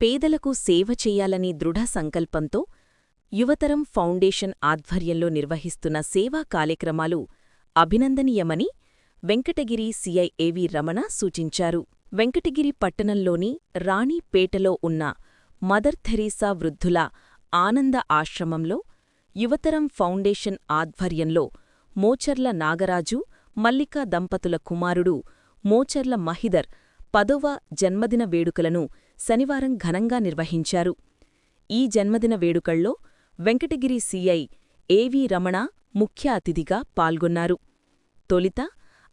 పేదలకు సేవ చేయాలనే దృఢ సంకల్పంతో యువతరం ఫౌండేషన్ ఆధ్వర్యంలో నిర్వహిస్తున్న సేవా కార్యక్రమాలు అభినందనీయమని వెంకటగిరి సిఐ ఏవి రమణ సూచించారు. వెంకటగిరి పట్టణంలోని రాణిపేటలో ఉన్న మదర్ థెరీసా వృద్ధుల ఆనంద ఆశ్రమంలో యువతరం ఫౌండేషన్ ఆధ్వర్యంలో మోచర్ల నాగరాజు మల్లికా దంపతుల కుమారుడు మోచర్ల మహిదర్ పదవ జన్మదిన వేడుకలను శనివారం ఘనంగా నిర్వహించారు. ఈ జన్మదిన వేడుకల్లో వెంకటగిరి సిఐ ఏవి రమణ ముఖ్య అతిథిగా పాల్గొన్నారు. తొలిత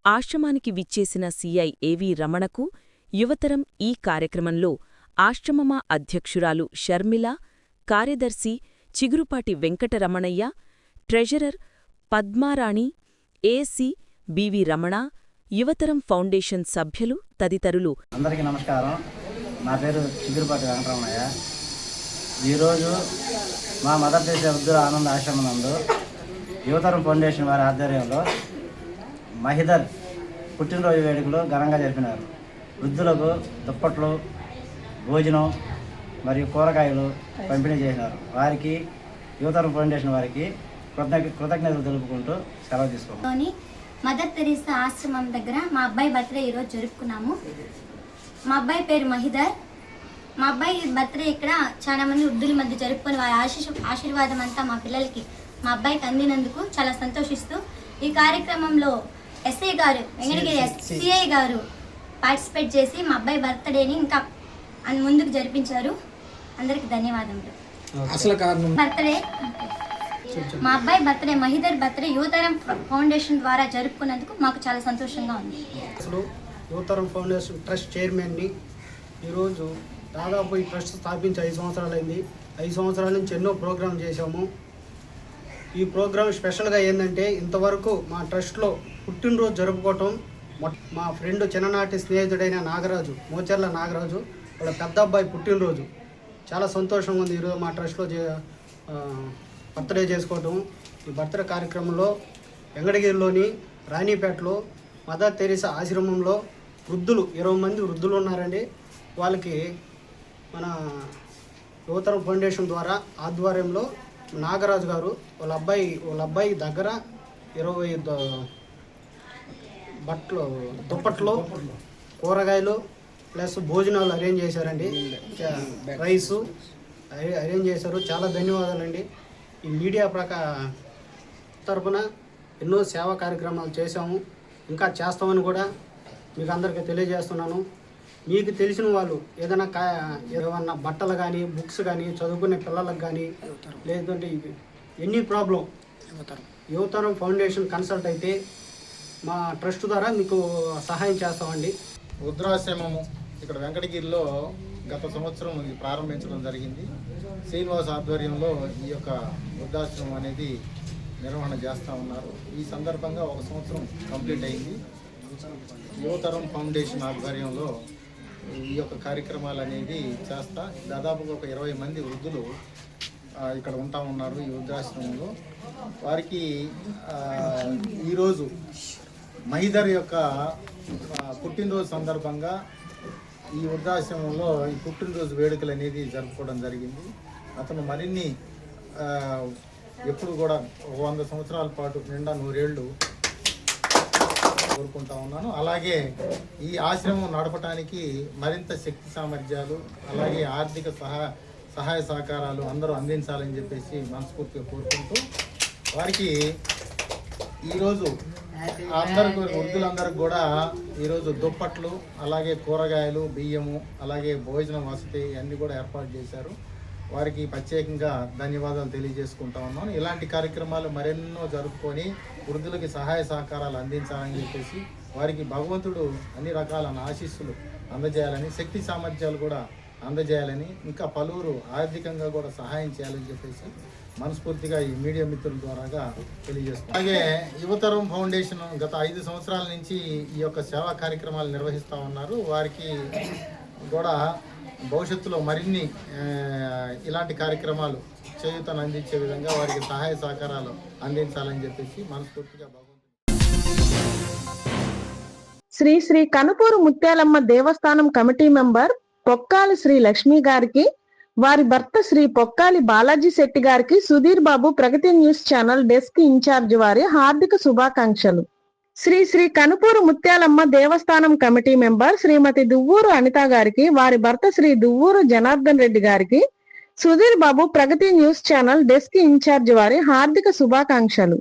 ఆశ్రమానికి విచ్చేసిన సిఐ ఏవి రమణకు యువతరం ఈ కార్యక్రమంలో ఆశ్రమమా అధ్యక్షురాలు షర్మిల కార్యదర్శి Chigurupati Venkataramanaiah treasurer Padmarani AC B V Ramana Yuvataram foundation సభ్యులు తదితరులు. అందరికీ నమస్కారం. నా పేరు చిగురుపాటి వెంకటరమణయ్య. ఈరోజు మా మదర్ దేశ వృద్ధుల ఆనంద ఆశ్రమం నందు యువతరం ఫౌండేషన్ వారి ఆధ్వర్యంలో మహిదర్ పుట్టినరోజు వేడుకలు ఘనంగా జరిపినారు. వృద్ధులకు దుప్పట్లు భోజనం మరియు కూరగాయలు పంపిణీ చేసినారు. వారికి యువతరం ఫౌండేషన్ వారికి కృతజ్ఞ కృతజ్ఞతలు తెలుపుకుంటూ సెలవు తీసుకున్నాం మదర్ తెరీసా ఆశ్రమం దగ్గర మా అబ్బాయి బర్త్డే ఈరోజు జరుపుకున్నాము. మా అబ్బాయి పేరు మహిదర్. మా అబ్బాయి బర్త్డే ఇక్కడ చాలా మంది వృద్ధుల మధ్య జరుపుకొని వారి ఆశీష్ ఆశీర్వాదం అంతా మా పిల్లలకి మా అబ్బాయికి అందినందుకు చాలా సంతోషిస్తూ ఈ కార్యక్రమంలో ఎస్ఐ గారు వెంకటగిరి ఎస్సీఐ గారు పార్టిసిపేట్ చేసి మా అబ్బాయి బర్త్డేని ఇంకా ముందుకు జరిపించారు. అందరికి ధన్యవాదములు. అసలు కారణం? బర్త్డే మా అబ్బాయి birthday Mahidhar birthday Yuvataram foundation ద్వారా జరుపుకున్నందుకు మాకు చాలా సంతోషంగా ఉంది. యువతరం ఫౌండేషన్ ట్రస్ట్ చైర్మన్ని ఈరోజు దాదాపు ఈ ట్రస్ట్ స్థాపించి ఐదు సంవత్సరాలైంది. ఐదు సంవత్సరాల నుంచి ఎన్నో ప్రోగ్రాం చేశాము. ఈ ప్రోగ్రాం స్పెషల్గా ఏంటంటే ఇంతవరకు మా ట్రస్ట్లో పుట్టినరోజు జరుపుకోవటం మా ఫ్రెండ్ చిన్ననాటి స్నేహితుడైన నాగరాజు మోచర్ల నాగరాజు వాళ్ళ పెద్ద అబ్బాయి పుట్టినరోజు. చాలా సంతోషంగా ఉంది ఈరోజు మా ట్రస్ట్లో చే బర్త్డే చేసుకోవటం. ఈ బర్త్డే కార్యక్రమంలో వెంకటగిరిలోని రాణిపేటలో మదర్ తెరీసా ఆశ్రమంలో వృద్ధులు ఇరవై మంది వృద్ధులు ఉన్నారండి. వాళ్ళకి మన నూతన ఫౌండేషన్ ద్వారా ఆధ్వర్యంలో నాగరాజు గారు వాళ్ళ అబ్బాయి వాళ్ళ అబ్బాయి దగ్గర ఇరవై బట్టలు దుప్పట్లు కూరగాయలు ప్లస్ భోజనాలు అరేంజ్ చేశారండి. రైస్ రైసు అరేంజ్ చేశారు. చాలా ధన్యవాదాలండి. ఈ మీడియా ప్రకా తరపున ఎన్నో సేవా కార్యక్రమాలు చేశాము. ఇంకా చేస్తామని కూడా మీకు అందరికీ తెలియజేస్తున్నాను. మీకు తెలిసిన వాళ్ళు ఏదైనా కా ఏమన్నా బట్టలు కానీ బుక్స్ కానీ చదువుకునే పిల్లలకు కానీ లేదంటే ఇవి- any problem Yuvataram foundation consult అయితే మా ట్రస్ట్ ద్వారా మీకు సహాయం చేస్తామండి. వృద్ధాశ్రమము ఇక్కడ వెంకటగిరిలో గత సంవత్సరం ఇది ప్రారంభించడం జరిగింది. శ్రీనివాస్ ఆధ్వర్యంలో ఈ యొక్క వృద్ధాశ్రమం అనేది నిర్వహణ చేస్తూ ఉన్నారు. ఈ సందర్భంగా ఒక సంవత్సరం కంప్లీట్ అయింది. యువతరం ఫౌండేషన్ ఆధ్వర్యంలో ఈ యొక్క కార్యక్రమాలు అనేది చేస్తా. దాదాపుగా ఒక ఇరవై మంది వృద్ధులు ఇక్కడ ఉంటా ఉన్నారు ఈ వృద్ధాశ్రమంలో. వారికి ఈరోజు మహిదర్ యొక్క పుట్టినరోజు సందర్భంగా ఈ వృద్ధాశ్రమంలో ఈ పుట్టినరోజు వేడుకలు అనేది జరుపుకోవడం జరిగింది. అతను మరిన్ని ఎప్పుడు కూడా వంద సంవత్సరాల పాటు నిండా నూరేళ్ళు కోరుకుంటా ఉన్నాను. అలాగే ఈ ఆశ్రమం నడపడానికి మరింత శక్తి సామర్థ్యాలు అలాగే ఆర్థిక సహా సహాయ సహకారాలు అందరూ అందించాలని చెప్పేసి మనస్ఫూర్తిగా కోరుకుంటూ వారికి ఈరోజు అందరికి వృద్ధులందరికి కూడా ఈరోజు దుప్పట్లు అలాగే కూరగాయలు బియ్యము అలాగే భోజనం వసతి అన్నీ కూడా ఏర్పాటు చేశారు. వారికి ప్రత్యేకంగా ధన్యవాదాలు తెలియజేసుకుంటా ఉన్నాను. ఇలాంటి కార్యక్రమాలు మరెన్నో జరుపుకొని వృద్ధులకి సహాయ సహకారాలు అందించాలని చెప్పేసి వారికి భగవంతుడు అన్ని రకాల ఆశీస్సులు అందజేయాలని శక్తి సామర్థ్యాలు కూడా అందజేయాలని ఇంకా పలువురు ఆర్థికంగా కూడా సహాయం చేయాలని చెప్పేసి మనస్ఫూర్తిగా ఈ మీడియా మిత్రుల ద్వారాగా తెలియజేస్తున్నాం అలాగే యువతరం ఫౌండేషన్ గత ఐదు సంవత్సరాల నుంచి ఈ యొక్క సేవా కార్యక్రమాలు నిర్వహిస్తూ ఉన్నారు. వారికి కూడా భవిష్యత్తులో మరిన్ని ఇలాంటి కార్యక్రమాలు చేయూతను అందించే విధంగా వారికి సహాయ సహకారాలు అందించాలని చెప్పేసి మనస్ఫూర్తిగా శ్రీ శ్రీ కనుపూరు ముత్యాలమ్మ దేవస్థానం కమిటీ మెంబర్ పొక్కాలి శ్రీ లక్ష్మి గారికి వారి భర్త శ్రీ పొక్కాలి బాలాజీ శెట్టి గారికి Sudheer Babu Pragathi news channel desk in charge వారి హార్దిక శుభాకాంక్షలు. శ్రీ శ్రీ కనుపూరు ముత్యాలమ్మ దేవస్థానం కమిటీ మెంబర్ శ్రీమతి దువ్వూరు అనిత గారికి వారి భర్త శ్రీ దువ్వూరు జనార్దన్ రెడ్డి గారికి Sudheer Babu Pragathi news channel desk in charge వారి హార్దిక శుభాకాంక్షలు.